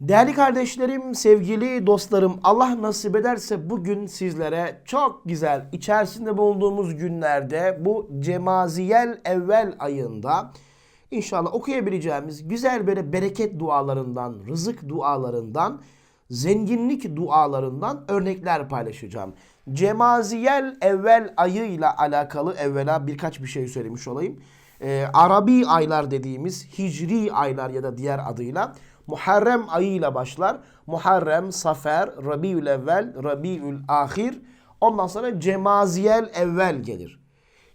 Değerli kardeşlerim, sevgili dostlarım, Allah nasip ederse bugün sizlere çok güzel içerisinde bulunduğumuz günlerde bu Cemaziyel evvel ayında inşallah okuyabileceğimiz güzel böyle bereket dualarından, rızık dualarından, zenginlik dualarından örnekler paylaşacağım. Cemaziyel evvel ayıyla alakalı evvela birkaç bir şey söylemiş olayım. Ee, Arabi aylar dediğimiz hicri aylar ya da diğer adıyla Muharrem ayıyla başlar. Muharrem, Safer, Rabiül evvel, Rabiül ahir. Ondan sonra Cemaziyel evvel gelir.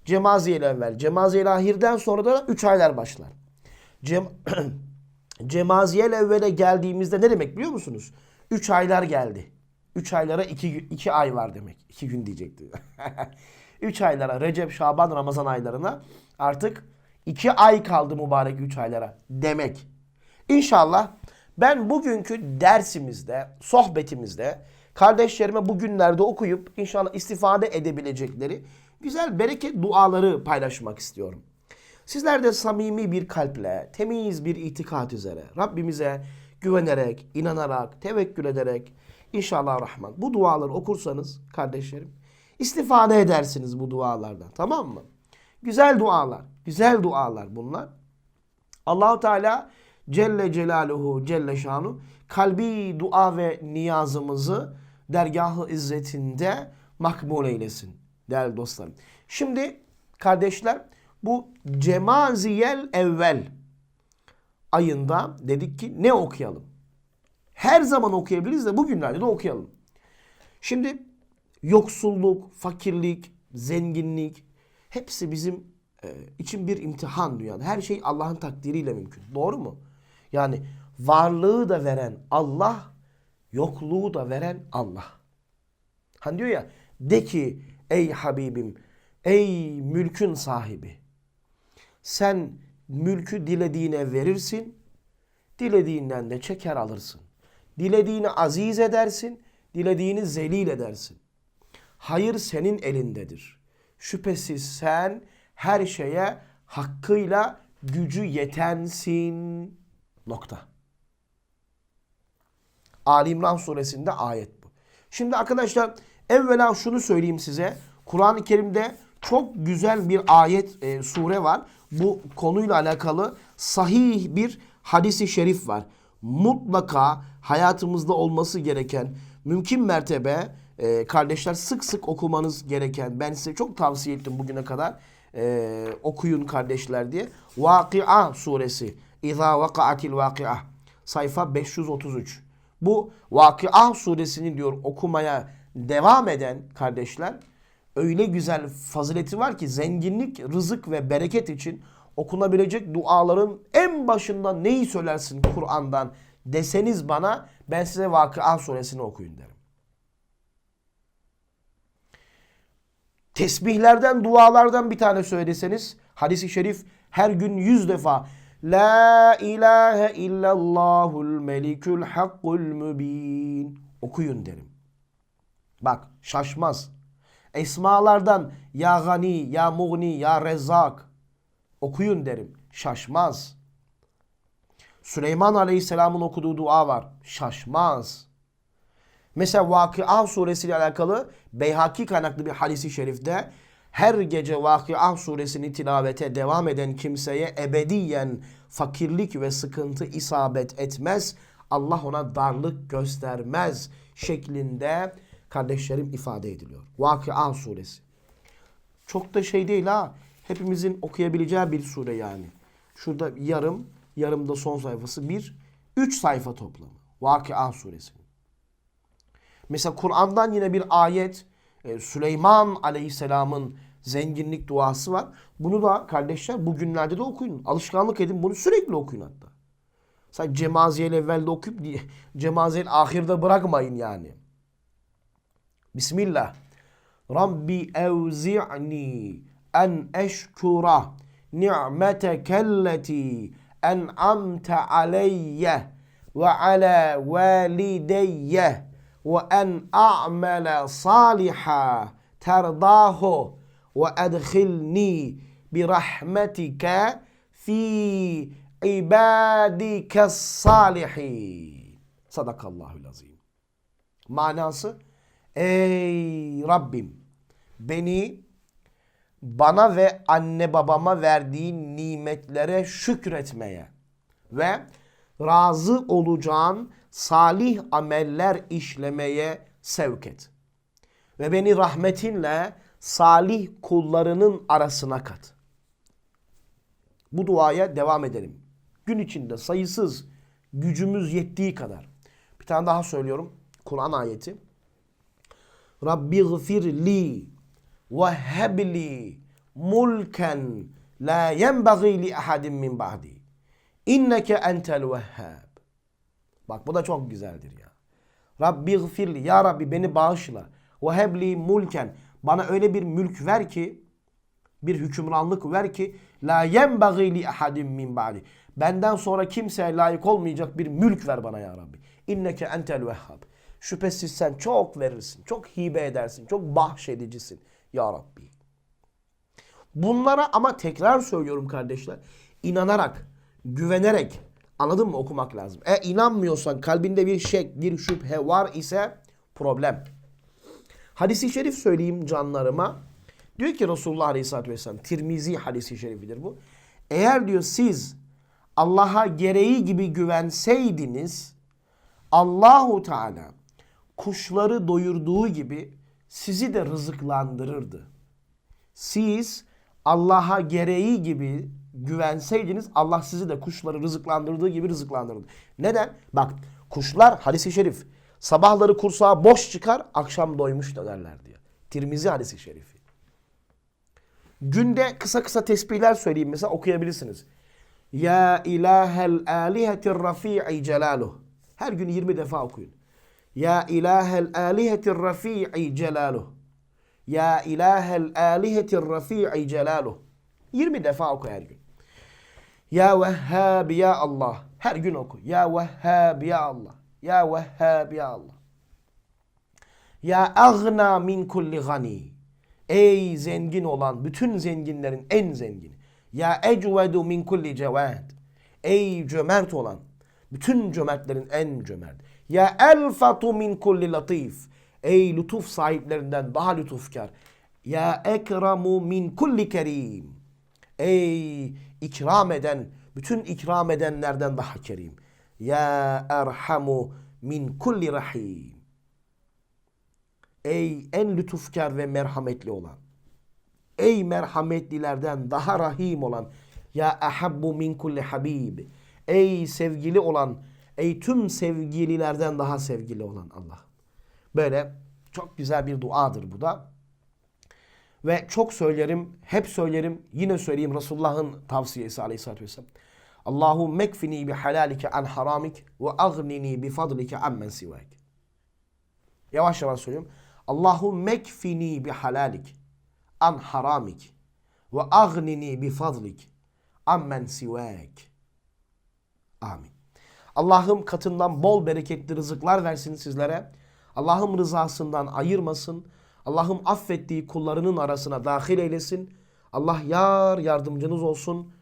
Cemaziyel evvel, Cemaziyel ahirden sonra da 3 aylar başlar. Cem Cemaziyel evvele geldiğimizde ne demek biliyor musunuz? 3 aylar geldi. 3 aylara 2 2 ay var demek. 2 gün diyecekti. 3 aylara Recep, Şaban, Ramazan aylarına artık 2 ay kaldı mübarek 3 aylara demek. İnşallah ben bugünkü dersimizde, sohbetimizde kardeşlerime bugünlerde okuyup inşallah istifade edebilecekleri güzel bereket duaları paylaşmak istiyorum. Sizler de samimi bir kalple, temiz bir itikat üzere Rabbimize güvenerek, inanarak, tevekkül ederek inşallah rahman bu duaları okursanız kardeşlerim istifade edersiniz bu dualardan tamam mı? Güzel dualar, güzel dualar bunlar. Allahu Teala Celle Celaluhu Celle Şanu kalbi dua ve niyazımızı dergahı izzetinde makbul eylesin değerli dostlarım. Şimdi kardeşler bu Cemaziyel evvel ayında dedik ki ne okuyalım? Her zaman okuyabiliriz de bugünlerde de okuyalım. Şimdi yoksulluk, fakirlik, zenginlik hepsi bizim e, için bir imtihan dünyada. Her şey Allah'ın takdiriyle mümkün. Doğru mu? Yani varlığı da veren Allah, yokluğu da veren Allah. Hani diyor ya de ki ey Habibim, ey mülkün sahibi. Sen mülkü dilediğine verirsin, dilediğinden de çeker alırsın. Dilediğini aziz edersin, dilediğini zelil edersin. Hayır senin elindedir. Şüphesiz sen her şeye hakkıyla gücü yetensin. Nokta. Ali İmran suresinde ayet bu. Şimdi arkadaşlar evvela şunu söyleyeyim size. Kur'an-ı Kerim'de çok güzel bir ayet, e, sure var. Bu konuyla alakalı sahih bir hadisi şerif var. Mutlaka hayatımızda olması gereken mümkün mertebe e, kardeşler sık sık okumanız gereken ben size çok tavsiye ettim bugüne kadar e, okuyun kardeşler diye. Vakıa suresi. İza vakaatil vakıa. Sayfa 533. Bu Vakıa suresini diyor okumaya devam eden kardeşler öyle güzel fazileti var ki zenginlik, rızık ve bereket için okunabilecek duaların en başında neyi söylersin Kur'an'dan deseniz bana ben size Vakıa suresini okuyun derim. Tesbihlerden, dualardan bir tane söyleseniz hadisi şerif her gün yüz defa La ilahe illallahul melikül hakkul mübin okuyun derim. Bak şaşmaz. Esmalardan ya gani, ya mugni, ya rezzak okuyun derim. Şaşmaz. Süleyman Aleyhisselam'ın okuduğu dua var. Şaşmaz. Mesela Vakıa suresiyle alakalı Beyhaki kaynaklı bir hadisi şerifte her gece Vakıa suresini tilavete devam eden kimseye ebediyen fakirlik ve sıkıntı isabet etmez. Allah ona darlık göstermez şeklinde kardeşlerim ifade ediliyor. Vakıa suresi. Çok da şey değil ha. Hepimizin okuyabileceği bir sure yani. Şurada yarım, yarımda son sayfası bir. Üç sayfa toplamı. Vakıa suresi. Mesela Kur'an'dan yine bir ayet Süleyman Aleyhisselam'ın zenginlik duası var. Bunu da kardeşler bugünlerde de okuyun. Alışkanlık edin. Bunu sürekli okuyun hatta. Sadece Cemaziyel evvelde okuyup diye Cemaziyel ahirde bırakmayın yani. Bismillah. Rabbi evzi'ni en eşkura ni'metekelleti en'amte aleyye ve ala valideyye ve en a'mele saliha terdahu ve edhilni bi rahmetike fi ibadike salihin. Sadakallahul azim. Ey Rabbim beni bana ve anne babama verdiğin nimetlere şükretmeye ve razı olacağın salih ameller işlemeye sevk et. Ve beni rahmetinle salih kullarının arasına kat. Bu duaya devam edelim. Gün içinde sayısız gücümüz yettiği kadar. Bir tane daha söylüyorum. Kur'an ayeti. Rabbi gfir li ve hebli mulken la yenbaghi li ahadin min ba'di. İnneke entel vehhab. Bak bu da çok güzeldir ya. Rabbi gfirli. Ya Rabbi beni bağışla. Ve hebli mulken. Bana öyle bir mülk ver ki bir hükümranlık ver ki la yenbaghi li ahadin min ba'di. Benden sonra kimseye layık olmayacak bir mülk ver bana ya Rabbi. İnneke entel vehhab. Şüphesiz sen çok verirsin, çok hibe edersin, çok bahşedicisin ya Rabbi. Bunlara ama tekrar söylüyorum kardeşler. inanarak, güvenerek anladın mı okumak lazım. E inanmıyorsan kalbinde bir şek, bir şüphe var ise problem. Hadisi şerif söyleyeyim canlarıma. Diyor ki Resulullah Aleyhisselatü Vesselam, Tirmizi hadisi şerifidir bu. Eğer diyor siz Allah'a gereği gibi güvenseydiniz Allahu Teala kuşları doyurduğu gibi sizi de rızıklandırırdı. Siz Allah'a gereği gibi güvenseydiniz Allah sizi de kuşları rızıklandırdığı gibi rızıklandırırdı. Neden? Bak kuşlar hadisi şerif sabahları kursağı boş çıkar akşam doymuş da derler diyor. Tirmizi hadisi şerifi. Günde kısa kısa tesbihler söyleyeyim mesela okuyabilirsiniz. Ya ilahel alihetir rafi'i celaluh. Her gün 20 defa okuyun. Ya ilahel alihetir rafi'i celaluh. Ya ilahel alihetir rafi'i celaluh. 20 defa oku her gün. Ya Vehhab ya Allah. Her gün oku. Ya Vehhab ya Allah. Ya Vehhab ya Allah. Ya agna min kulli gani. Ey zengin olan bütün zenginlerin en zengini. Ya ecvedu min kulli cevad. Ey cömert olan bütün cömertlerin en cömert. Ya elfatu min kulli latif. Ey lütuf sahiplerinden daha lütufkar. Ya ekramu min kulli kerim. Ey ikram eden, bütün ikram edenlerden daha kerim. Ya erhamu min kulli rahim. Ey en lütufkar ve merhametli olan. Ey merhametlilerden daha rahim olan. Ya ahabbu min kulli habib. Ey sevgili olan, ey tüm sevgililerden daha sevgili olan Allah. Böyle çok güzel bir duadır bu da. Ve çok söylerim, hep söylerim, yine söyleyeyim Resulullah'ın tavsiyesi aleyhissalatü vesselam. Allahu mekfini bi halalike an haramik ve agnini bi fadlike ammen sivak. Yavaş yavaş söylüyorum. Allahu mekfini bi halalik an haramik ve agnini bi fadlik ammen sivak. Amin. Allah'ım katından bol bereketli rızıklar versin sizlere. Allah'ım rızasından ayırmasın. Allah'ım affettiği kullarının arasına dahil eylesin. Allah yar yardımcınız olsun.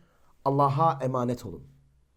Allah'a emanet olun.